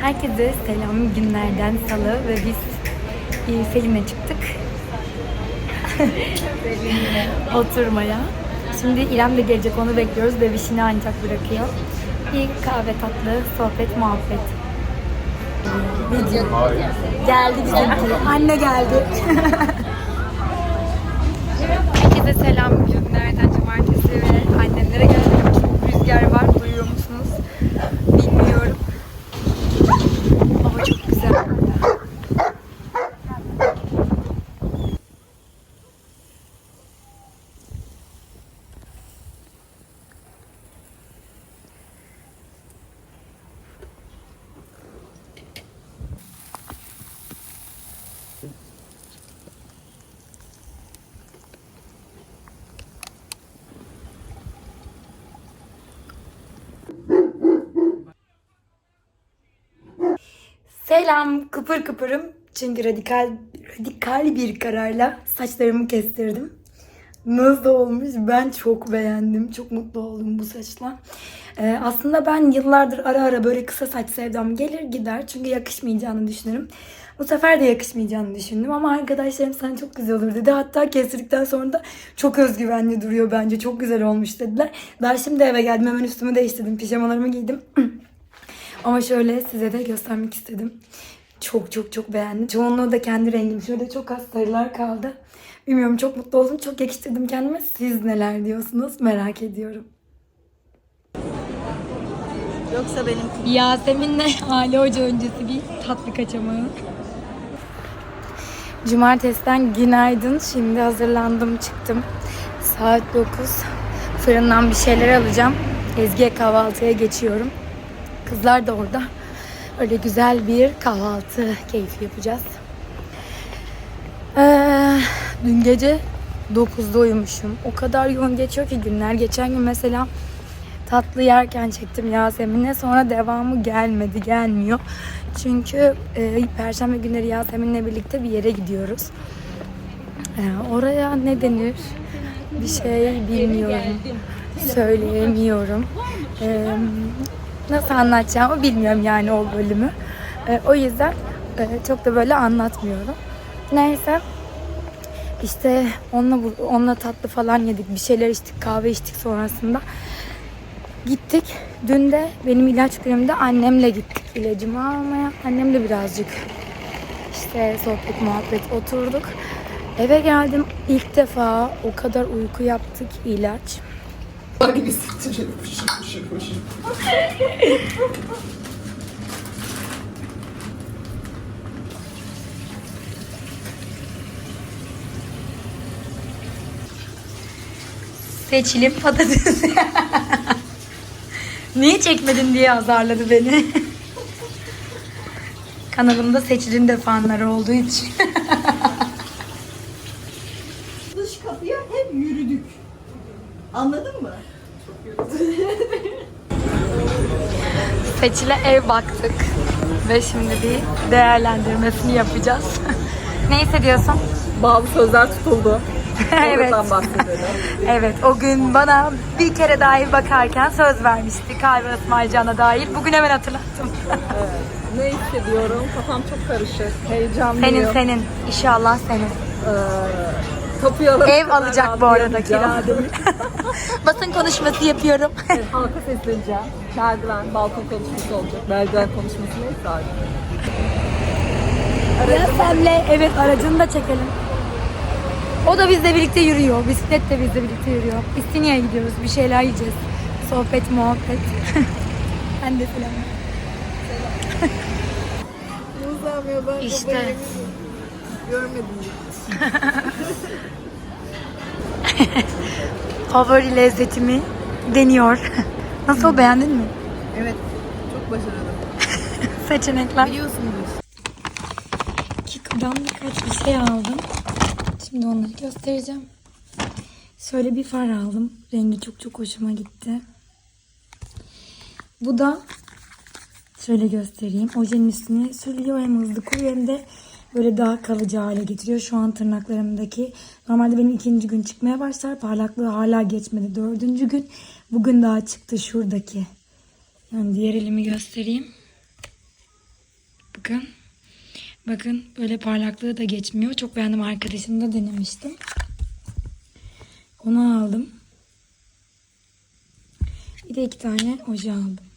Herkese selam günlerden salı ve biz e, Selim'le çıktık. Oturmaya. Şimdi İrem de gelecek onu bekliyoruz. Bebişini ancak bırakıyor. Bir kahve tatlı, sohbet, muhabbet. Geldi bizimki. Anne geldi. Herkese selam günlerden cumartesi ve annemlere geldim. Çok rüzgar var. Duyuyor musunuz? Bilmiyorum. Hava çok güzel. Selam, kıpır kıpırım. Çünkü radikal radikal bir kararla saçlarımı kestirdim. Nasıl olmuş? Ben çok beğendim. Çok mutlu oldum bu saçla. Ee, aslında ben yıllardır ara ara böyle kısa saç sevdam gelir gider. Çünkü yakışmayacağını düşünürüm. Bu sefer de yakışmayacağını düşündüm ama arkadaşlarım sen çok güzel olur dedi. Hatta kestirdikten sonra da çok özgüvenli duruyor bence. Çok güzel olmuş dediler. Daha şimdi eve geldim hemen üstümü değiştirdim. Pijamalarımı giydim. Ama şöyle size de göstermek istedim. Çok çok çok beğendim. Çoğunluğu da kendi rengim. Şöyle çok az sarılar kaldı. Bilmiyorum çok mutlu oldum. Çok yakıştırdım kendime. Siz neler diyorsunuz merak ediyorum. Yoksa benim Yasemin'le Ali Hoca öncesi bir tatlı kaçamağı. Cumartesiden günaydın. Şimdi hazırlandım çıktım. Saat 9. Fırından bir şeyler alacağım. Ezgi'ye kahvaltıya geçiyorum. Kızlar da orada. Öyle güzel bir kahvaltı keyfi yapacağız. Ee, dün gece 9'da uyumuşum. O kadar yoğun geçiyor ki günler. Geçen gün mesela tatlı yerken çektim Yasemin'e. Sonra devamı gelmedi, gelmiyor. Çünkü e, Perşembe günleri Yasemin'le birlikte bir yere gidiyoruz. E, oraya ne denir? Bir şey bilmiyorum. Söyleyemiyorum. E, nasıl anlatacağımı bilmiyorum yani o bölümü. E, o yüzden e, çok da böyle anlatmıyorum. Neyse. İşte onunla, onunla tatlı falan yedik. Bir şeyler içtik, kahve içtik sonrasında. Gittik. Dün de benim ilaç günümde annemle gittik ilacımı almaya. Annemle birazcık işte sohbet muhabbet oturduk. Eve geldim ilk defa o kadar uyku yaptık ilaç. Hani bir siktirin fışır fışır fışır. Seçilim patates. Niye çekmedin diye azarladı beni. Kanalımda Seçil'in de fanları olduğu için. dış kapıya hep yürüdük. Anladın mı? Seçil'e ev baktık. Ve şimdi bir değerlendirmesini yapacağız. ne hissediyorsun? Bazı sözler tutuldu. evet. Evet o gün bana bir kere daha ev bakarken söz vermişti kahve ısmarlayacağına dair. Bugün hemen hatırlattım. ne hissediyorum? Kafam çok karışık. Heyecanlıyım. senin senin. İnşallah senin. Ee, tapuyu Ev alacak bu arada kira. Basın konuşması yapıyorum. Evet, halka sesleneceğim. Merdiven, balkon konuşması olacak. Merdiven konuşması neyse artık. Senle evet aracını da çekelim. O da bizle birlikte yürüyor. Bisiklet de bizle birlikte yürüyor. İstinye'ye gidiyoruz. Bir şeyler yiyeceğiz. Sohbet, muhabbet. ben de selam. İşte. görmedim. Favori lezzetimi deniyor. Nasıl beğendin mi? Evet, çok başarılı. Seçenekler. Biliyorsunuz. Kiko'dan birkaç bir şey aldım. Şimdi onları göstereceğim. Şöyle bir far aldım. Rengi çok çok hoşuma gitti. Bu da şöyle göstereyim. Ojenin üstüne sürülüyor hem hızlı kuruyor hem de böyle daha kalıcı hale getiriyor. Şu an tırnaklarımdaki normalde benim ikinci gün çıkmaya başlar. Parlaklığı hala geçmedi. Dördüncü gün. Bugün daha çıktı şuradaki. Yani diğer elimi göstereyim. bakın. Bakın böyle parlaklığı da geçmiyor. Çok beğendim. Arkadaşım da denemiştim. Onu aldım. Bir de iki tane oje aldım.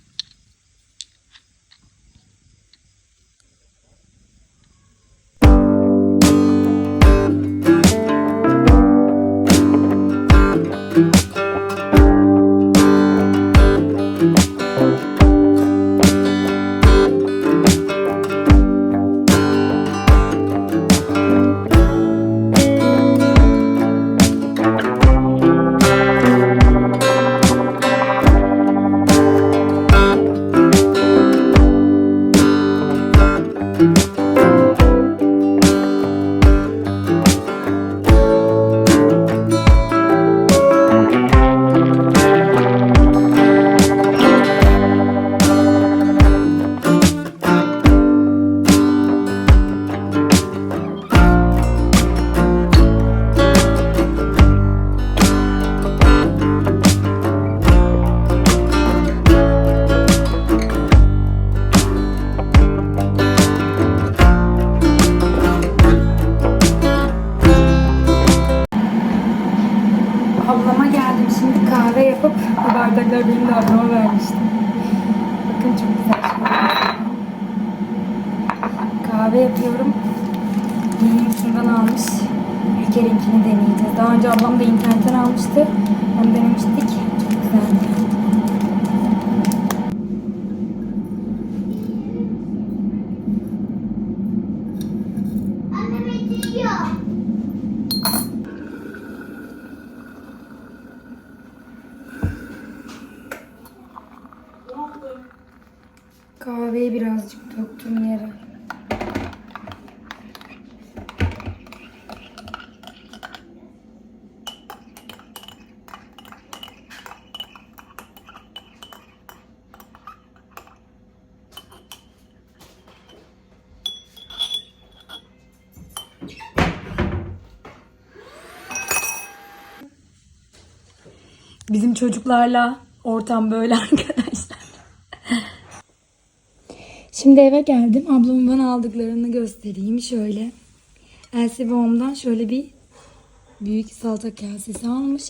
Kahve yapıyorum. Yeni şundan almış. Ülker'inkini deneyeceğiz. Daha önce ablam da internetten almıştı. Onu denemiştik. Bizim çocuklarla ortam böyle arkadaşlar. Şimdi eve geldim. Ablamın bana aldıklarını göstereyim. Şöyle. Elsie Home'dan şöyle bir büyük salata kasesi almış.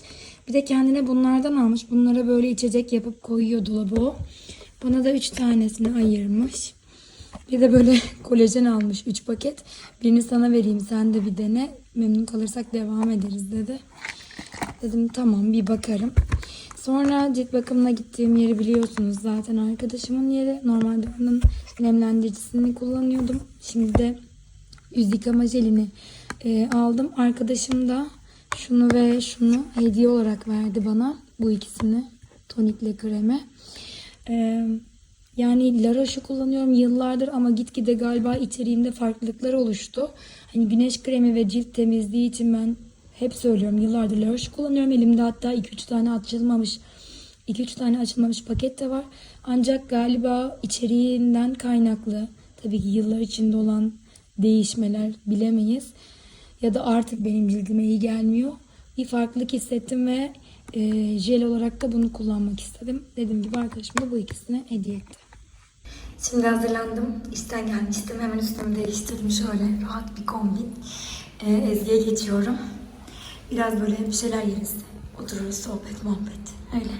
Bir de kendine bunlardan almış. Bunlara böyle içecek yapıp koyuyor dolaba o. Bana da 3 tanesini ayırmış. Bir de böyle kolajen almış 3 paket. Birini sana vereyim sen de bir dene. Memnun kalırsak devam ederiz dedi. Dedim tamam bir bakarım. Sonra cilt bakımına gittiğim yeri biliyorsunuz zaten arkadaşımın yeri. Normalde onun nemlendiricisini kullanıyordum. Şimdi de yüz yıkama jelini e, aldım. Arkadaşım da şunu ve şunu hediye olarak verdi bana. Bu ikisini tonikle kremi. E, yani La Roche'u kullanıyorum yıllardır ama gitgide galiba içeriğimde farklılıklar oluştu. Hani güneş kremi ve cilt temizliği için ben hep söylüyorum yıllardır La kullanıyorum. Elimde hatta 2-3 tane açılmamış 2-3 tane açılmamış paket de var. Ancak galiba içeriğinden kaynaklı tabii ki yıllar içinde olan değişmeler bilemeyiz. Ya da artık benim cildime iyi gelmiyor. Bir farklılık hissettim ve e, jel olarak da bunu kullanmak istedim. Dediğim gibi arkadaşım da bu ikisini hediye etti. Şimdi hazırlandım. İşten gelmiştim. Hemen üstümü değiştirdim. Şöyle rahat bir kombin. E, Ezgi'ye geçiyorum. Biraz böyle bir şeyler yeriz. Otururuz sohbet muhabbet. Öyle.